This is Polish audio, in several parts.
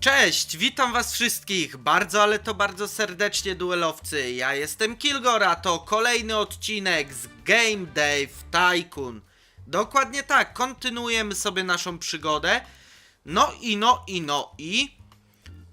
Cześć, witam was wszystkich bardzo, ale to bardzo serdecznie duelowcy. Ja jestem Kilgora, to kolejny odcinek z Game Dave Tycoon. Dokładnie tak, kontynuujemy sobie naszą przygodę. No i no i no i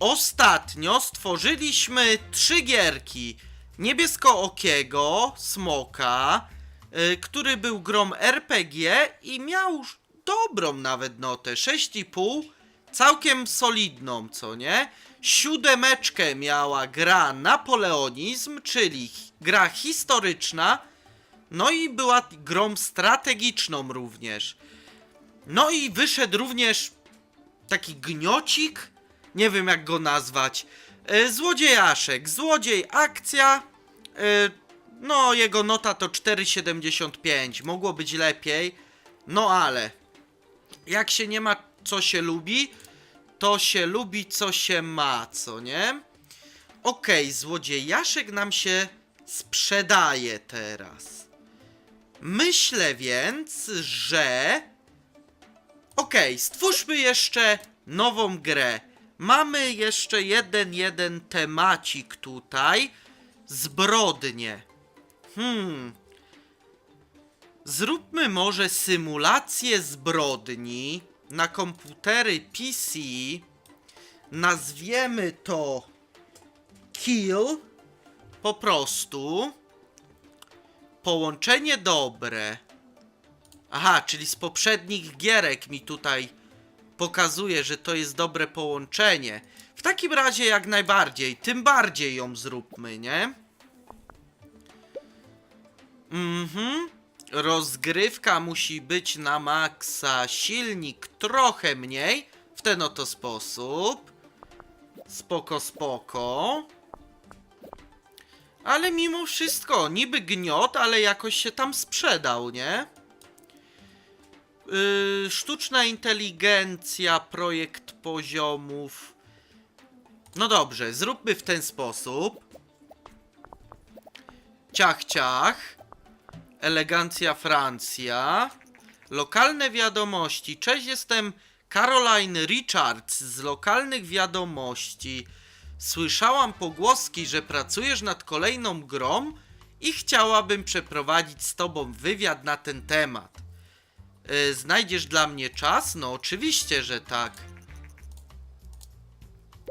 ostatnio stworzyliśmy trzy gierki. Niebieskookiego, Smoka, y, który był grom RPG i miał dobrą nawet notę, 6,5 całkiem solidną, co nie? Siódemeczkę miała gra Napoleonizm, czyli gra historyczna, no i była grą strategiczną również. No i wyszedł również taki gniocik, nie wiem jak go nazwać, e, złodziejaszek, złodziej, akcja, e, no jego nota to 4,75, mogło być lepiej, no ale jak się nie ma co się lubi, to się lubi co się ma, co nie? Okej, złodziejaszek nam się sprzedaje teraz. Myślę więc, że... Okej, stwórzmy jeszcze nową grę. Mamy jeszcze jeden, jeden temacik tutaj. Zbrodnie. Hmm. Zróbmy może symulację zbrodni na komputery PC. Nazwiemy to Kill. Po prostu. Połączenie dobre. Aha, czyli z poprzednich gierek mi tutaj pokazuje, że to jest dobre połączenie. W takim razie jak najbardziej, tym bardziej ją zróbmy, nie? Mhm. Rozgrywka musi być na maksa, silnik trochę mniej, w ten oto sposób. Spoko, spoko. Ale mimo wszystko, niby gniot, ale jakoś się tam sprzedał, nie? Yy, sztuczna inteligencja, projekt poziomów. No dobrze, zróbmy w ten sposób. Ciach, ciach. Elegancja Francja. Lokalne wiadomości. Cześć, jestem Caroline Richards z lokalnych wiadomości. Słyszałam pogłoski, że pracujesz nad kolejną grą i chciałabym przeprowadzić z tobą wywiad na ten temat. Y, znajdziesz dla mnie czas? No, oczywiście, że tak.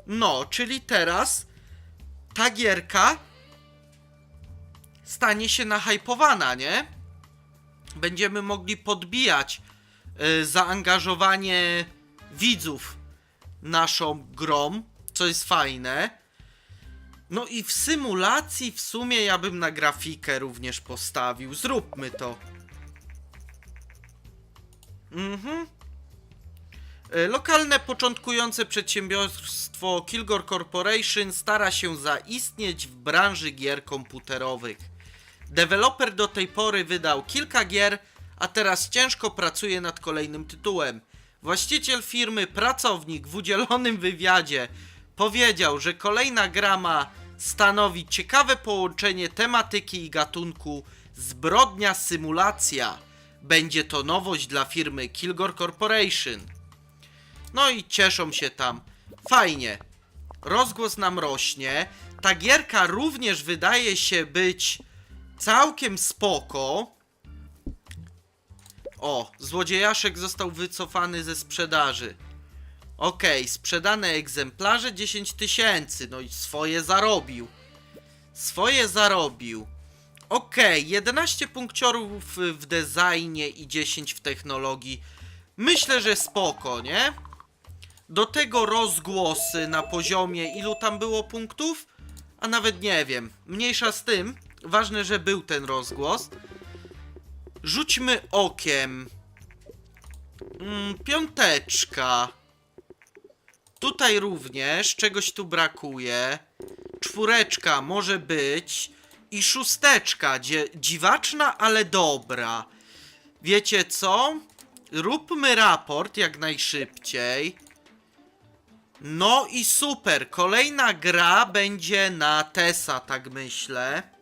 No, czyli teraz ta gierka stanie się nahypowana, nie? Będziemy mogli podbijać y, zaangażowanie widzów naszą grą, co jest fajne. No i w symulacji w sumie ja bym na grafikę również postawił. Zróbmy to. Mhm. E, Lokalne początkujące przedsiębiorstwo Kilgore Corporation stara się zaistnieć w branży gier komputerowych. Deweloper do tej pory wydał kilka gier, a teraz ciężko pracuje nad kolejnym tytułem. Właściciel firmy, pracownik w udzielonym wywiadzie powiedział, że kolejna gra ma stanowić ciekawe połączenie tematyki i gatunku zbrodnia symulacja. Będzie to nowość dla firmy Kilgore Corporation. No i cieszą się tam. Fajnie. Rozgłos nam rośnie. Ta gierka również wydaje się być całkiem spoko. O, złodziejaszek został wycofany ze sprzedaży. Okej, sprzedane egzemplarze 10 tysięcy. No i swoje zarobił. Swoje zarobił. Okej, 11 punkciorów w designie i 10 w technologii. Myślę, że spoko, nie? Do tego rozgłosy na poziomie ilu tam było punktów? A nawet nie wiem. Mniejsza z tym. Ważne, że był ten rozgłos. Rzućmy okiem. Mm, piąteczka. Tutaj również czegoś tu brakuje. Czwóreczka może być. I szósteczka. Dziwaczna, ale dobra. Wiecie co? Róbmy raport jak najszybciej. No i super. Kolejna gra będzie na TESa, tak myślę.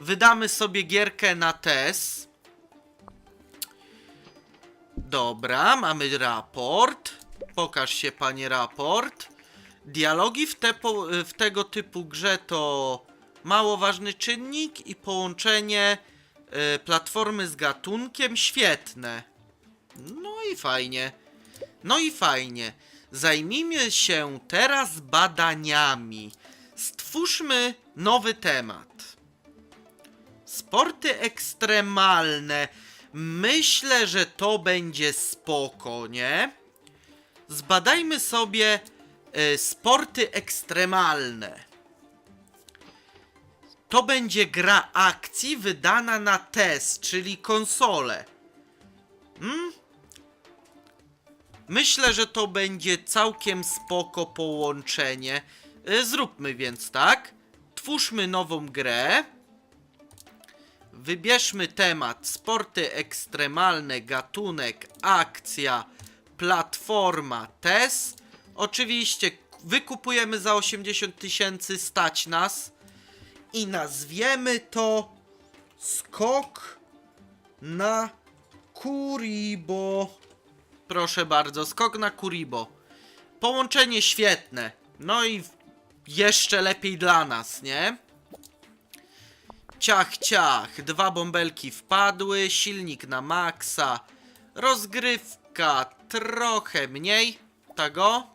Wydamy sobie gierkę na TES. Dobra, mamy raport. Pokaż się, panie raport. Dialogi w, te w tego typu grze to mało ważny czynnik i połączenie e, platformy z gatunkiem świetne. No i fajnie. No i fajnie. Zajmijmy się teraz badaniami. Stwórzmy nowy temat. Sporty ekstremalne. Myślę, że to będzie spoko, nie? Zbadajmy sobie e, sporty ekstremalne. To będzie gra akcji wydana na test, czyli konsolę. Hmm? Myślę, że to będzie całkiem spoko połączenie. E, Zróbmy więc tak. Twórzmy nową grę. Wybierzmy temat sporty ekstremalne, gatunek, akcja, platforma, TES. Oczywiście wykupujemy za 80 tysięcy, stać nas. I nazwiemy to skok na Kuribo. Proszę bardzo, skok na Kuribo. Połączenie świetne. No i jeszcze lepiej dla nas, nie? Ciach, ciach. Dwa bąbelki wpadły, silnik na maksa. Rozgrywka trochę mniej. Tego.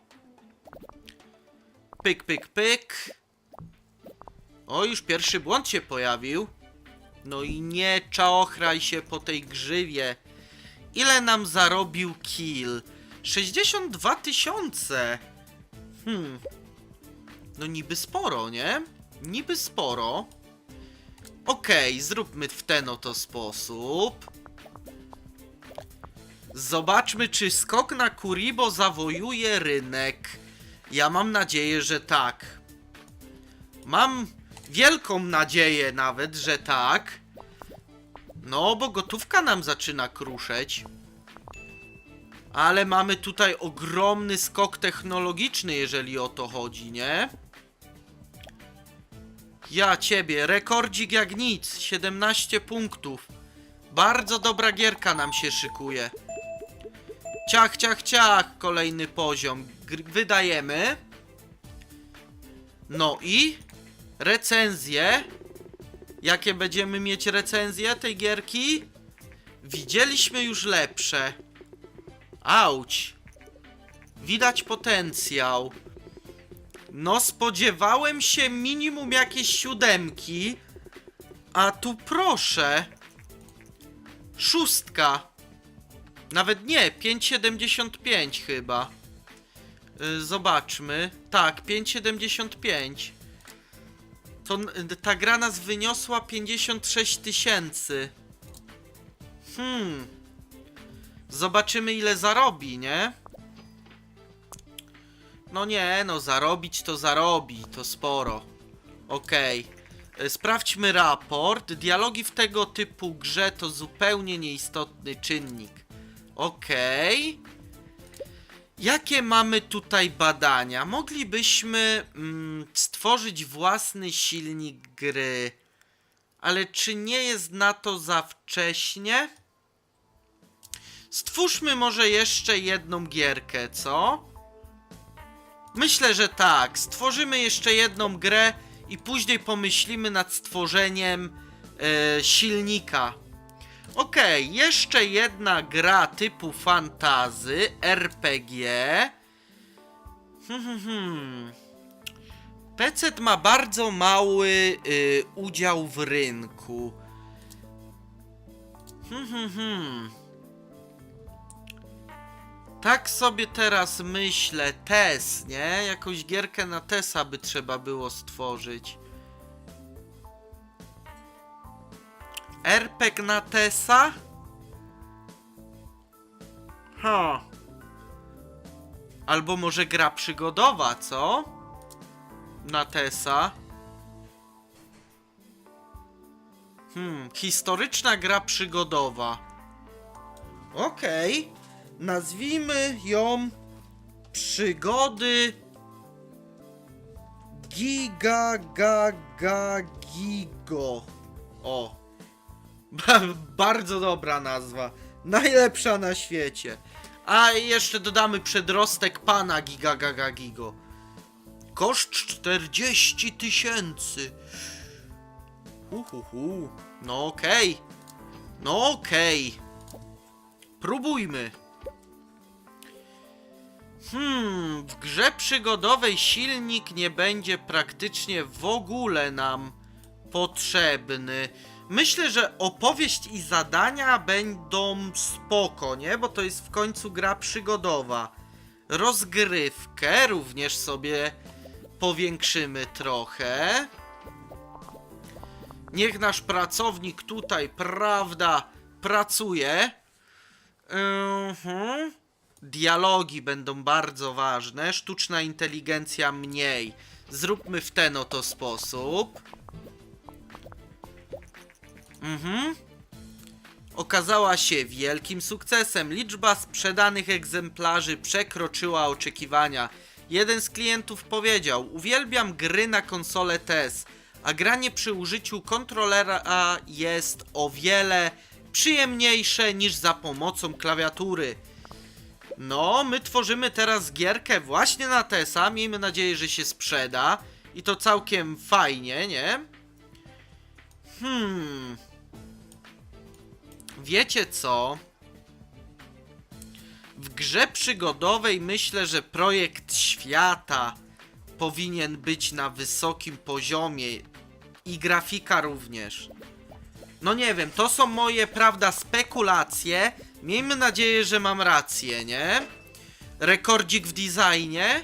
Pyk, pyk, pyk. O, już pierwszy błąd się pojawił. No i nie czaochraj się po tej grzywie. Ile nam zarobił kill? 62 tysiące. Hmm. No niby sporo, nie? Niby sporo. Okej, zróbmy w ten oto sposób. Zobaczmy, czy skok na Kuribo zawojuje rynek. Ja mam nadzieję, że tak. Mam wielką nadzieję nawet, że tak. No, bo gotówka nam zaczyna kruszeć. Ale mamy tutaj ogromny skok technologiczny, jeżeli o to chodzi, nie? Ja ciebie, rekordzik jak nic, 17 punktów. Bardzo dobra gierka nam się szykuje. Ciach, ciach, ciach, kolejny poziom. Gr wydajemy. No i recenzje. Jakie będziemy mieć recenzje tej gierki? Widzieliśmy już lepsze. Auć. Widać potencjał. No, spodziewałem się minimum jakieś siódemki. A tu proszę. Szóstka. Nawet nie, 5,75 chyba. Y, Zobaczmy. Tak, 5,75. To ta gra nas wyniosła 56 tysięcy. Hmm. Zobaczymy ile zarobi, nie? No nie, no zarobić to zarobi, to sporo. Okej. E, Sprawdźmy raport. Dialogi w tego typu grze to zupełnie nieistotny czynnik. Okej. Jakie mamy tutaj badania? Moglibyśmy mm, stworzyć własny silnik gry. Ale czy nie jest na to za wcześnie? Stwórzmy może jeszcze jedną gierkę, co? Myślę, że tak. Stworzymy jeszcze jedną grę i później pomyślimy nad stworzeniem e, silnika. Okej, jeszcze jedna gra typu fantazy, RPG. PC ma bardzo mały y, udział w rynku. Hmm, hmm, hmm. Tak sobie teraz myślę, TES, nie? Jakąś gierkę na TESa by trzeba było stworzyć. RPG na TESa? Ha. Albo może gra przygodowa, co? Na TESa. Hmm, historyczna gra przygodowa. Okej. Nazwijmy ją Przygody Giga ga ga gigo. O. Ba- bardzo dobra nazwa. Najlepsza na świecie. A jeszcze dodamy przedrostek pana Giga Gaga Gigo. Koszt 40 tysięcy. Uhuhu. No okej. No okej. Próbujmy. Hmm, w grze przygodowej silnik nie będzie praktycznie w ogóle nam potrzebny. Myślę, że opowieść i zadania będą spoko, nie? Bo to jest w końcu gra przygodowa. Rozgrywkę również sobie powiększymy trochę. Niech nasz pracownik tutaj, prawda, pracuje. Mhm. Dialogi będą bardzo ważne, sztuczna inteligencja mniej. Zróbmy w ten oto sposób. Mhm. Okazała się wielkim sukcesem. Liczba sprzedanych egzemplarzy przekroczyła oczekiwania. Jeden z klientów powiedział: Uwielbiam gry na konsolę TES, a granie przy użyciu kontrolera jest o wiele przyjemniejsze niż za pomocą klawiatury. No, my tworzymy teraz gierkę właśnie na TESa. Miejmy nadzieję, że się sprzeda. I to całkiem fajnie, nie? Hmm. Wiecie co? W grze przygodowej myślę, że projekt świata powinien być na wysokim poziomie i grafika również. No nie wiem, to są moje, prawda, spekulacje. Miejmy nadzieję, że mam rację, nie? Rekordzik w designie?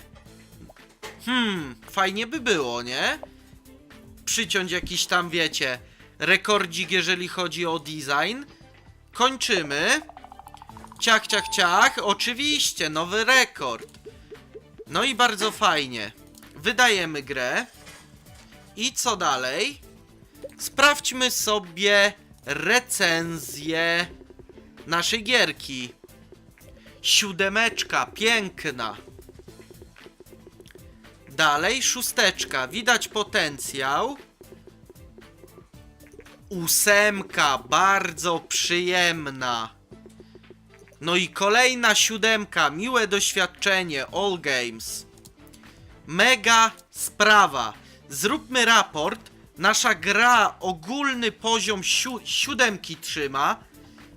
Hmm, fajnie by było, nie? Przyciąć jakiś tam, wiecie, rekordzik, jeżeli chodzi o design. Kończymy. Ciach, ciach, ciach. Oczywiście, nowy rekord. No i bardzo fajnie. Wydajemy grę. I co dalej? Sprawdźmy sobie recenzję naszej gierki. Siódemeczka, piękna. Dalej szósteczka, widać potencjał. Ósemka, bardzo przyjemna. No i kolejna siódemka, miłe doświadczenie, All Games. Mega sprawa. Zróbmy raport. Nasza gra ogólny poziom siu siódemki trzyma,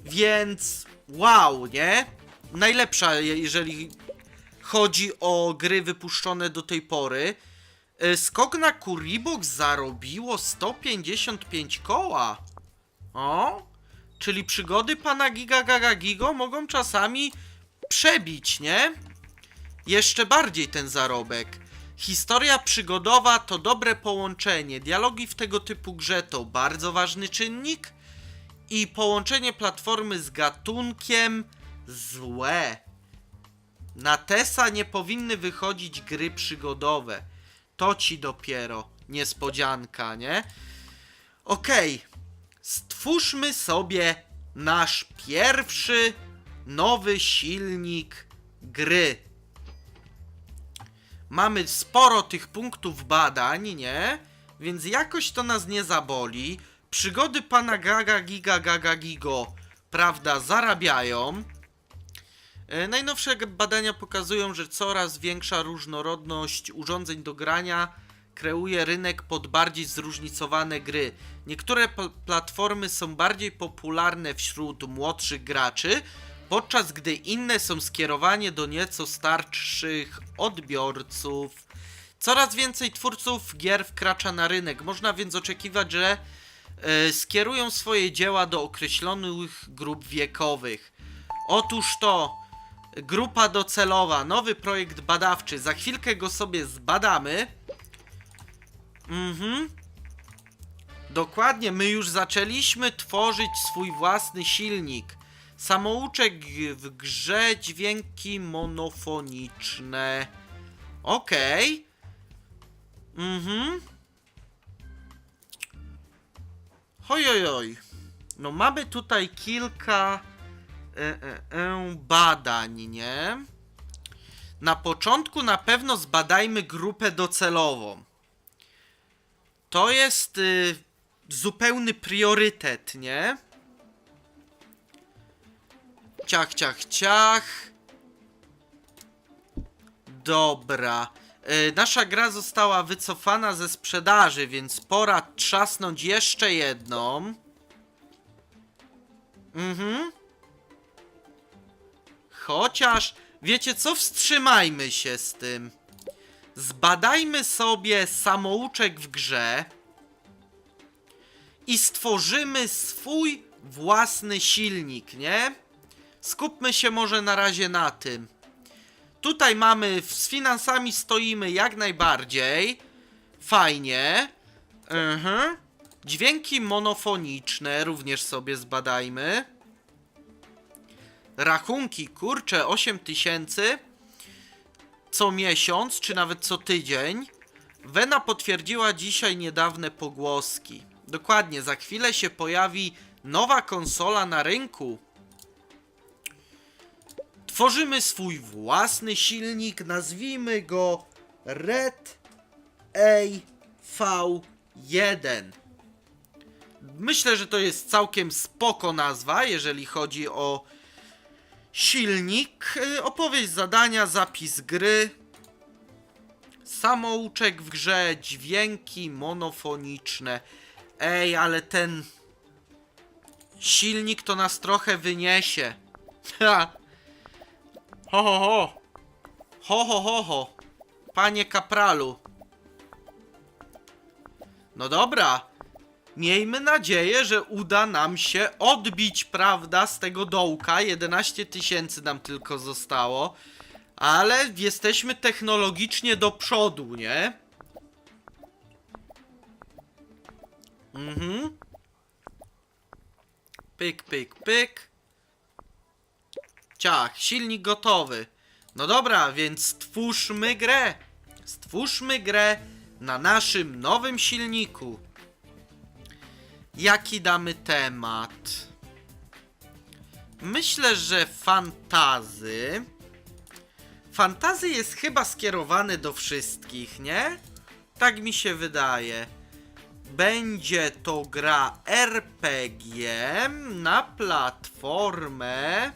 więc wow, nie? Najlepsza, je- jeżeli chodzi o gry wypuszczone do tej pory. Y, Skok na Kuribox zarobiło 155 koła. O, czyli przygody pana Giga Gaga Gigo mogą czasami przebić, nie? Jeszcze bardziej ten zarobek. Historia przygodowa to dobre połączenie. Dialogi w tego typu grze to bardzo ważny czynnik. I połączenie platformy z gatunkiem złe. Na TESa nie powinny wychodzić gry przygodowe. To ci dopiero niespodzianka, nie? Okej. Stwórzmy sobie nasz pierwszy nowy silnik gry. Mamy sporo tych punktów badań, nie? Więc jakoś to nas nie zaboli. Przygody pana Gaga Giga Gaga Gigo, prawda, zarabiają. E, Najnowsze badania pokazują, że coraz większa różnorodność urządzeń do grania kreuje rynek pod bardziej zróżnicowane gry. Niektóre pl- platformy są bardziej popularne wśród młodszych graczy, podczas gdy inne są skierowane do nieco starszych odbiorców. Coraz więcej twórców gier wkracza na rynek. Można więc oczekiwać, że skierują swoje dzieła do określonych grup wiekowych. Otóż to grupa docelowa, nowy projekt badawczy. Za chwilkę go sobie zbadamy. Mhm. Dokładnie, my już zaczęliśmy tworzyć swój własny silnik. Samouczek w grze dźwięki monofoniczne. Okej. Mhm. Hojojoj. No mamy tutaj kilka e, e, e, badań, nie? Na początku na pewno zbadajmy grupę docelową. To jest y, zupełny priorytet, nie? Ciach, ciach, ciach. Dobra. Y, Nasza gra została wycofana ze sprzedaży, więc pora trzasnąć jeszcze jedną. Mhm. Chociaż, wiecie co, wstrzymajmy się z tym. Zbadajmy sobie samouczek w grze i stworzymy swój własny silnik, nie? Skupmy się może na razie na tym. Tutaj mamy, z finansami stoimy jak najbardziej. Fajnie. Mhm. Dźwięki monofoniczne również sobie zbadajmy. Rachunki, kurczę, 8 tysięcy co miesiąc, czy nawet co tydzień. Wena potwierdziła dzisiaj niedawne pogłoski. Dokładnie, za chwilę się pojawi nowa konsola na rynku. Tworzymy swój własny silnik, nazwijmy go Red AV1. Myślę, że to jest całkiem spoko nazwa, jeżeli chodzi o silnik. Y, Opowieść zadania, zapis gry, samouczek w grze, dźwięki monofoniczne. Ej, ale ten silnik to nas trochę wyniesie. Ho, ho, ho. Ho, ho, ho, ho. Panie kapralu. No dobra. Miejmy nadzieję, że uda nam się odbić, prawda, z tego dołka. 11 tysięcy nam tylko zostało. Ale jesteśmy technologicznie do przodu, nie? Mhm. Pyk, pyk, pyk. Ciach, silnik gotowy. No dobra, więc stwórzmy grę. Stwórzmy grę na naszym nowym silniku. Jaki damy temat? Myślę, że fantazy. Fantazy jest chyba skierowany do wszystkich, nie? Tak mi się wydaje. Będzie to gra RPG na platformę.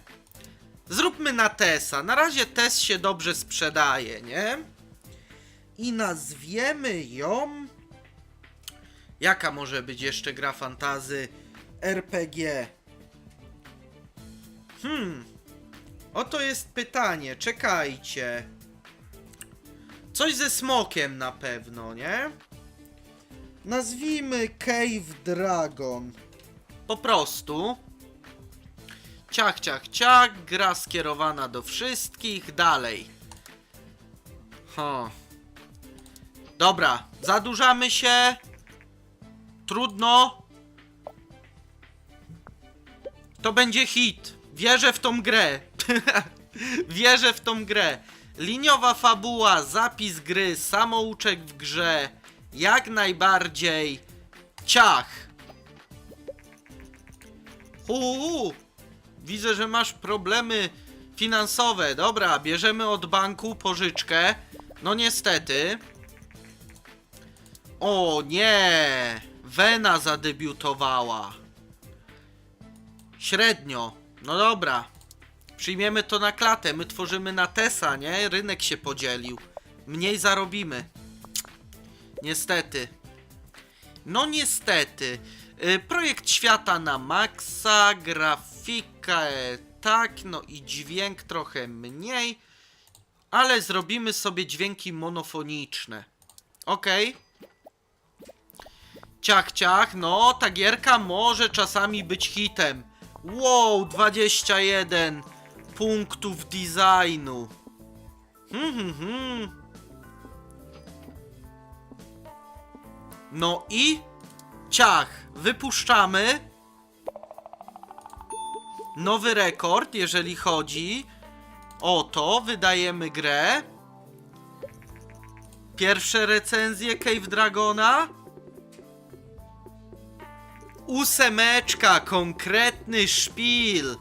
Zróbmy na TESa. Na razie TES się dobrze sprzedaje, nie? I nazwiemy ją. Jaka może być jeszcze gra fantazy RPG? Hmm. Oto jest pytanie, czekajcie. Coś ze smokiem na pewno, nie? Nazwijmy Cave Dragon. Po prostu. Ciach, ciach, ciach. Gra skierowana do wszystkich. Dalej. Ho. Dobra, zadłużamy się. Trudno. To będzie hit. Wierzę w tą grę. Wierzę w tą grę. Liniowa fabuła, zapis gry, samouczek w grze. Jak najbardziej. Ciach. Hu, Widzę, że masz problemy finansowe. Dobra, bierzemy od banku pożyczkę. No niestety. O nie! Wena zadebiutowała. Średnio. No dobra. Przyjmiemy to na klatę. My tworzymy na Tesa, nie? Rynek się podzielił. Mniej zarobimy. Niestety. No niestety. Y, Projekt świata na maksa, grafika e, tak, no i dźwięk trochę mniej, ale zrobimy sobie dźwięki monofoniczne. Okej. Ciach, ciach, no ta gierka może czasami być hitem. Wow, 21 punktów designu. Hmm, hmm, hmm. No i ciach, wypuszczamy nowy rekord, jeżeli chodzi o to. Wydajemy grę. Pierwsze recenzje Cave Dragona. Ósemeczka, konkretny szpil.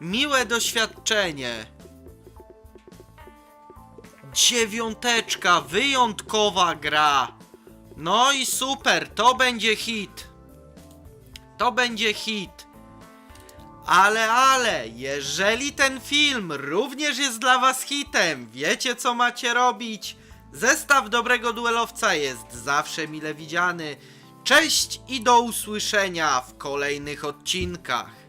Miłe doświadczenie. Dziewiąteczka, wyjątkowa gra. No i super, to będzie hit. To będzie hit. Ale, ale, jeżeli ten film również jest dla was hitem, wiecie co macie robić? Zestaw dobrego duelowca jest zawsze mile widziany. Cześć i do usłyszenia w kolejnych odcinkach.